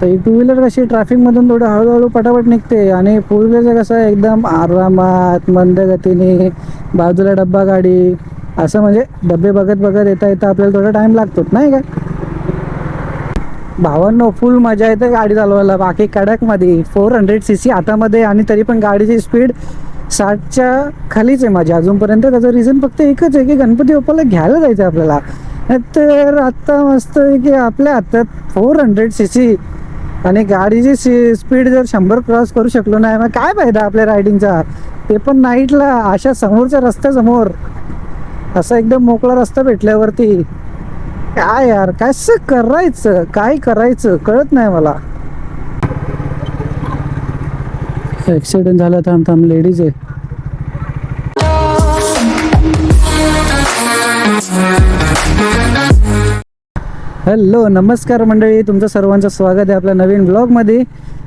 तर two wheeler कशी ट्रॅफिकमधून थोडं हळूहळू पटापट निघते आणि फोर व्हीलरचं कसं आहे एकदम आरामात मंद गतीने बाजूला डब्बा गाडी असं म्हणजे डबे बघत बघत येता येता आपल्याला थोडा टाईम लागतोच नाही का? भावांनो फुल मजा येते गाडी चालवायला. बाकी कडकमध्ये फोर हंड्रेड सी सी हातामध्ये आणि तरी पण गाडीची स्पीड साठच्या खालीच आहे माझी. अजूनपर्यंत त्याचं रिझन फक्त एकच आहे की गणपती बाप्पाला घ्यायला जायचं आहे आपल्याला. तर आत्ता मस्त आहे की आपल्या हातात फोर हंड्रेड सी सी आणि गाडीची सी स्पीड जर शंभर क्रॉस करू शकलो नाही मग काय फायदा आपल्या रायडिंगचा ते पण नाईटला अशा समोरच्या रस्त्यासमोर. असा एकदम मोकळा रस्ता भेटल्यावरती. काय यार कसं करायचं? काय करायचं? कळत नाही मला. ऍक्सिडेंट झाला थांब थांब लेडीज आहे. हॅलो नमस्कार मंडळी. तुमचं सर्वांचं स्वागत आहे आपल्या नवीन ब्लॉगमध्ये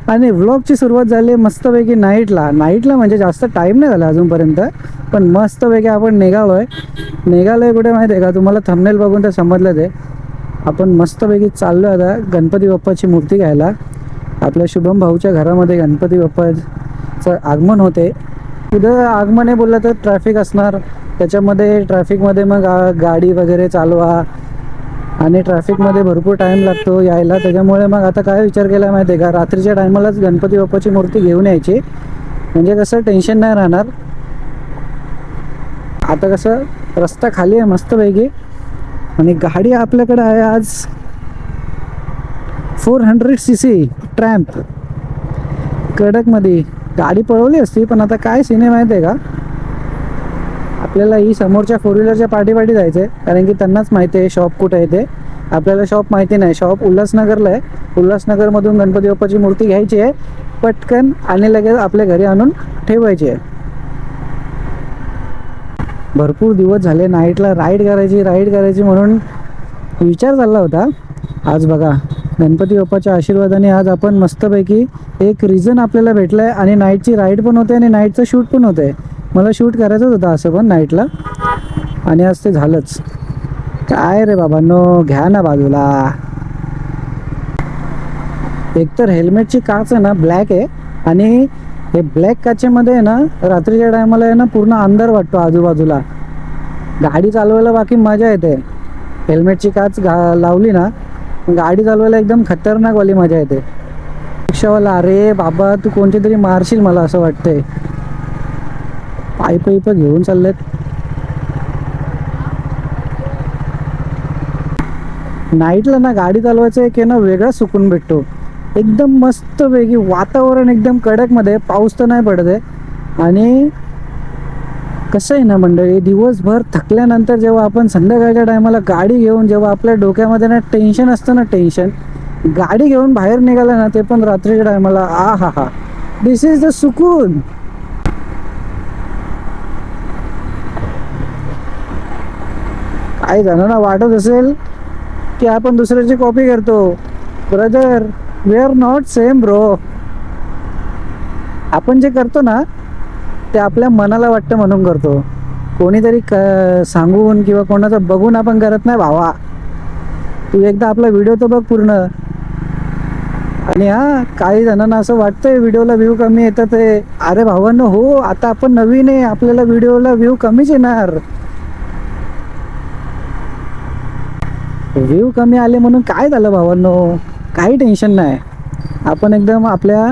आणि व्लॉगची सुरुवात झाली आहे मस्तपैकी नाईटला नाईटला म्हणजे जास्त टाईम नाही झाला अजूनपर्यंत पण मस्तपैकी आपण निघालो आहे निघालो आहे कुठे माहिती आहे का? तुम्हाला थंबनेल बघून ते समजलं ते आपण मस्तपैकी चाललो आहे आता गणपती बाप्पाची मूर्ती घ्यायला. आपल्या शुभम भाऊच्या घरामध्ये गणपती बाप्पाचं आगमन होते. उद्या आगमन आहे बोललं तर ट्रॅफिक असणार. त्याच्यामध्ये ट्रॅफिकमध्ये मग गाडी वगैरे चालवा. आणि ट्रॅफिकमध्ये भरपूर टाईम लागतो यायला. त्याच्यामुळे मग आता काय विचार केला माहिती आहे का? रात्रीच्या टायमालाच गणपती बाप्पाची मूर्ती घेऊन यायची. म्हणजे कसं टेन्शन नाही राहणार. आता कसं रस्ता खाली आहे मस्तपैकी. आणि गाडी आपल्याकडे आहे आज फोर हंड्रेड सी सी ट्रॅम्प कडकमध्ये. गाडी पळवली असती पण आता काय सिनेमा माहिती आहे का? आपल्याला ही समोरच्या फोर व्हीलरच्या पाठीपाठी जायचं आहे कारण की त्यांनाच माहिती आहे शॉप कुठं आहे ते. आपल्याला शॉप माहिती नाही. शॉप उल्हासनगरला आहे. उल्हासनगरमधून गणपती बाप्पाची मूर्ती घ्यायची आहे. पटकन आणि लगेच आपल्या घरी आणून ठेवायची आहे. भरपूर दिवस झाले नाईटला राईड करायची राईड करायची म्हणून विचार झाला होता. आज बघा गणपती बाप्पाच्या आशीर्वादाने आज आपण मस्तपैकी एक रिझन आपल्याला भेटलं आहे आणि नाईटची राईड पण होते आणि नाईटचं शूट पण होतं. आहे मला शूट करायचंच होतं असं पण नाईटला आणि आज ते झालंच. काय रे बाबांनो घ्या ना बाजूला. एकतर हेल्मेटची काच आहे ना ब्लॅक आहे. आणि हे ब्लॅक काचेमध्ये आहे ना रात्रीच्या टायमाला आहे ना पूर्ण अंधार वाटतो आजूबाजूला. गाडी चालवायला बाकी मजा येते. हेल्मेटची काच घा लावली ना गाडी चालवायला एकदम खतरनाक वाली मजा येते. रिक्षावाला अरे बाबा तू कोणते तरी मारशील मला असं वाटतंय. पाईप पाईप घेऊन चाललेत. नाईटला ना गाडी चालवायचं एक आहे ना वेगळा सुकून भेटतो. एकदम मस्त वेगळी वातावरण एकदम कडकमध्ये पाऊस तर नाही पडत आहे. आणि कसं आहे ना मंडळी दिवसभर थकल्यानंतर जेव्हा आपण संध्याकाळच्या टायमाला गाडी घेऊन जेव्हा आपल्या डोक्यामध्ये ना टेन्शन असतं ना टेन्शन गाडी घेऊन बाहेर निघालं ना ते पण रात्रीच्या टायमाला आ हा हा. दिस इज द सुकून. काही जणांना वाटत असेल की आपण दुसऱ्याची कॉपी करतो. Brother we are not same bro आपण जे करतो ना ते आपल्या मनाला वाटतं म्हणून करतो. कोणीतरी क सांगून किंवा कोणाचं बघून आपण करत नाही भावा. तू एकदा आपला व्हिडिओ तर बघ पूर्ण. आणि हा काही जणांना असं वाटतंय व्हिडिओला व्ह्यू कमी येतात अरे भावांनो हो आता आपण नवीन आहे. आपल्याला व्हिडिओला व्ह्यू कमीच येणार. व्ह्यू कमी आले म्हणून काय झालं भावांनो? काही टेन्शन नाही. आपण एकदम आपल्या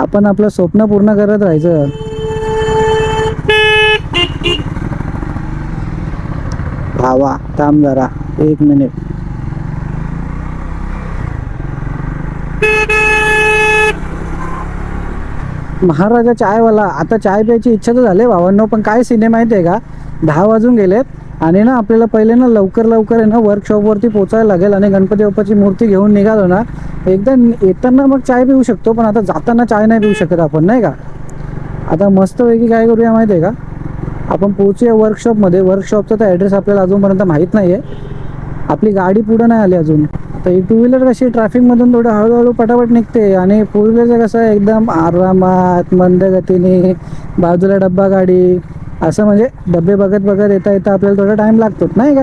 आपण आपलं स्वप्न पूर्ण करत राहायचं. भावा थांब जरा. एक मिनिट महाराजा चायवाला आता चाय प्यायची इच्छा तर झाली भावांनो पण काय सिनेमा माहिती आहे का? दहा वाजून गेलेत. आणि ना आपल्याला पहिले ना लवकर लवकर आहे ना वर्कशॉपवरती पोचायला लागेल आणि गणपती बाप्पाची मूर्ती घेऊन निघालो ना एकदा येताना मग चाय पिऊ शकतो पण आता जाताना चाय नाही पिऊ शकत आपण नाही का? आता मस्तपैकी काय करूया माहिती आहे का? आपण पोहोचूया वर्कशॉपमध्ये वर्कशॉपचा तर ॲड्रेस आपल्याला अजूनपर्यंत माहीत नाही आहे आपली गाडी पुढं नाही आली अजून. तर ही टू व्हीलर कशी ट्रॅफिकमधून थोडं हळूहळू पटापट निघते आणि फोर व्हीलरचं कसं आहे? एकदम आरामात मंद गतीने बाजूला डब्बा गाडी असं म्हणजे डबे बघत बघत येता येता आपल्याला थोडा टाईम लागतोच नाही का?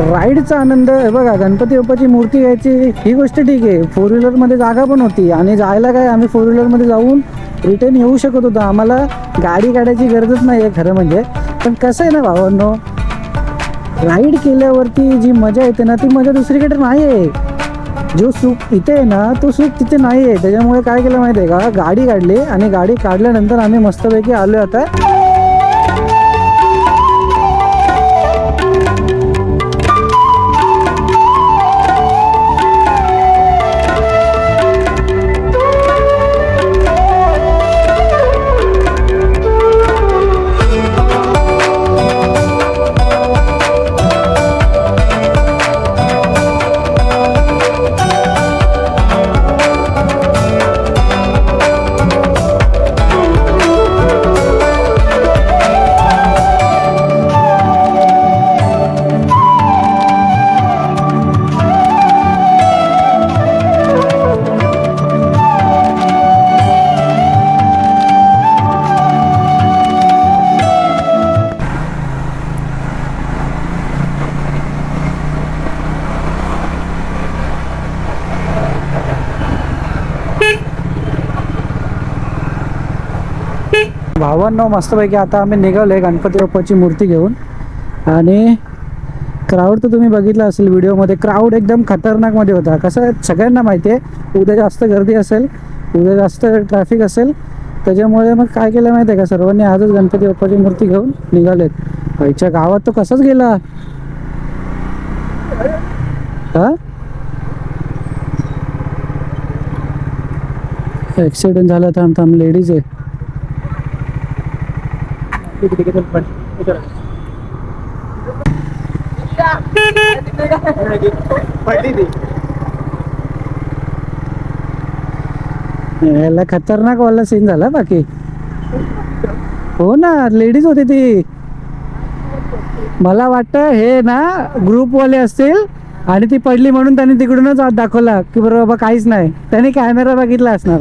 राईडचा आनंद आहे बघा गणपती बाप्पाची मूर्ती यायची ही गोष्ट ठीक आहे. फोर व्हीलरमध्ये जागा पण होती. आणि जायला काय आम्ही फोर व्हीलरमध्ये जाऊन रिटर्न येऊ शकत होतो. आम्हाला गाडी काढायची गरजच नाही आहे खरं म्हणजे. पण कसं आहे ना भावांनो राईड केल्यावरती जी मजा येते ना ती मजा दुसरीकडे नाही आहे जो सुख इथे आहे ना तो सुख तिथे नाही आहे त्याच्यामुळे काय केलं माहिती आहे का गाडी काढली आणि गाडी काढल्यानंतर आम्ही मस्तपैकी आलो आता भावांनो मस्तपैकी आता आम्ही निघालो आहे गणपती बाप्पाची मूर्ती घेऊन. आणि क्राऊड तर तुम्ही बघितलं असेल व्हिडिओमध्ये. क्राऊड एकदम खतरनाकमध्ये होता. कसं आहे, सगळ्यांना माहिती आहे उद्या जास्त गर्दी असेल उद्या जास्त ट्रॅफिक असेल. त्याच्यामुळे मग काय केलं माहिती आहे का? सर्वांनी आजच गणपती बाप्पाची मूर्ती घेऊन निघालेत आईच्या गावात तो कसाच गेला? हा? ॲक्सिडेंट झाला थांब थांब लेडीज आहे. याला खतरनाक वाला सीन झाला बाकी. हो ना लेडीज होती ती. मला वाटतं हे ना ग्रुपवाले असतील आणि ती पडली म्हणून त्यांनी तिकडूनच दाखवला की बरोबर बाबा काहीच नाही. त्याने कॅमेरा बघितला असणार.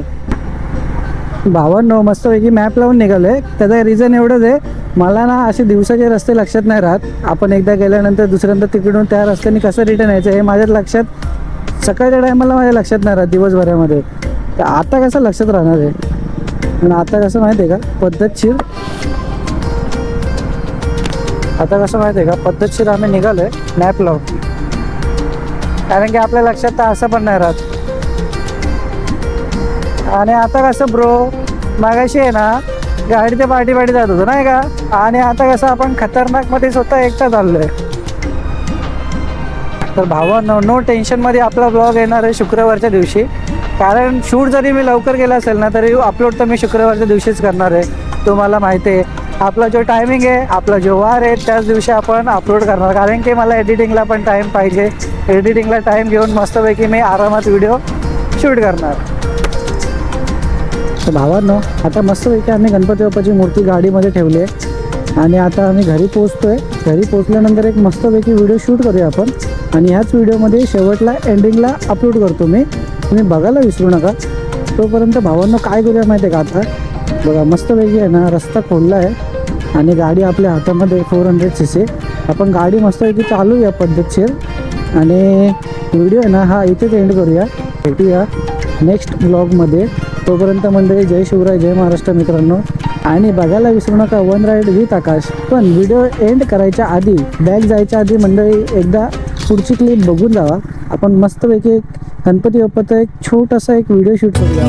भावांनो मस्तपैकी मॅप लावून निघालोय. त्याचं रिझन एवढंच आहे मला ना असे दिवसाचे रस्ते लक्षात नाही राहत. आपण एकदा गेल्यानंतर दुसऱ्यांदा तिकडून त्या रस्त्याने कसं रिटर्न यायचं हे माझ्या लक्षात सकाळच्या टायमाला माझ्या लक्षात नाही राहत दिवसभरामध्ये. तर आता कसं लक्षात राहणार आहे? आणि आता कसं माहिती आहे का? पद्धतशीर. आता कसं माहिती आहे का? पद्धतशीर आम्ही निघालोय मॅप लावून. कारण की आपल्या लक्षात तर असं पण नाही राहत. आणि आता कसं ब्रो मागाशी आहे ना गाडी ते पाठी पाठी जात होतो नाही का? आणि आता कसं आपण खतरनाकमध्ये स्वतः एकटा चाललो आहे तर भावांनो नो टेन्शनमध्ये आपला ब्लॉग येणार आहे शुक्रवारच्या दिवशी. कारण शूट जरी मी लवकर गेला असेल ना तरी अपलोड तर मी शुक्रवारच्या दिवशीच करणार आहे. तुम्हाला माहिती आहे. आपला जो टायमिंग आहे आपला जो वार आहे त्याच दिवशी आपण अपलोड करणार. कारण की मला एडिटिंगला पण टाईम पाहिजे. एडिटिंगला टाईम घेऊन मस्तपैकी मी आरामात व्हिडिओ शूट करणार. तर भावांनो आता मस्तपैकी आम्ही गणपती बाप्पाची मूर्ती गाडीमध्ये ठेवली आहे. आणि आता आम्ही घरी पोचतोय घरी पोचल्यानंतर एक मस्तपैकी व्हिडिओ शूट करूया आपण. आणि ह्याच व्हिडिओमध्ये शेवटला एंडिंगला अपलोड करतो मी. तुम्ही बघायला विसरू नका. तोपर्यंत भावांनो काय करूया माहिती आहे का आता? बघा मस्तपैकी आहे ना रस्ता खोलला आहे. आणि गाडी आपल्या हातामध्ये फोर हंड्रेड सी सी आपण गाडी मस्तपैकी चालूया पद्धतशीर. आणि व्हिडिओ आहे ना हा इथेच एंड करूया. भेटूया नेक्स्ट ब्लॉगमध्ये तोपर्यंत मंडळी जय शिवराय जय महाराष्ट्र मित्रांनो. आणि बघायला विसरू नका वन राईड विथ आकाश. पण व्हिडिओ एंड करायच्या आधी बॅग जायच्या आधी मंडळी एकदा पुढची क्लिप बघून जावा. आपण मस्तपैकी एक गणपती बाप्पाचा एक छोटासा एक व्हिडिओ शूट करूया.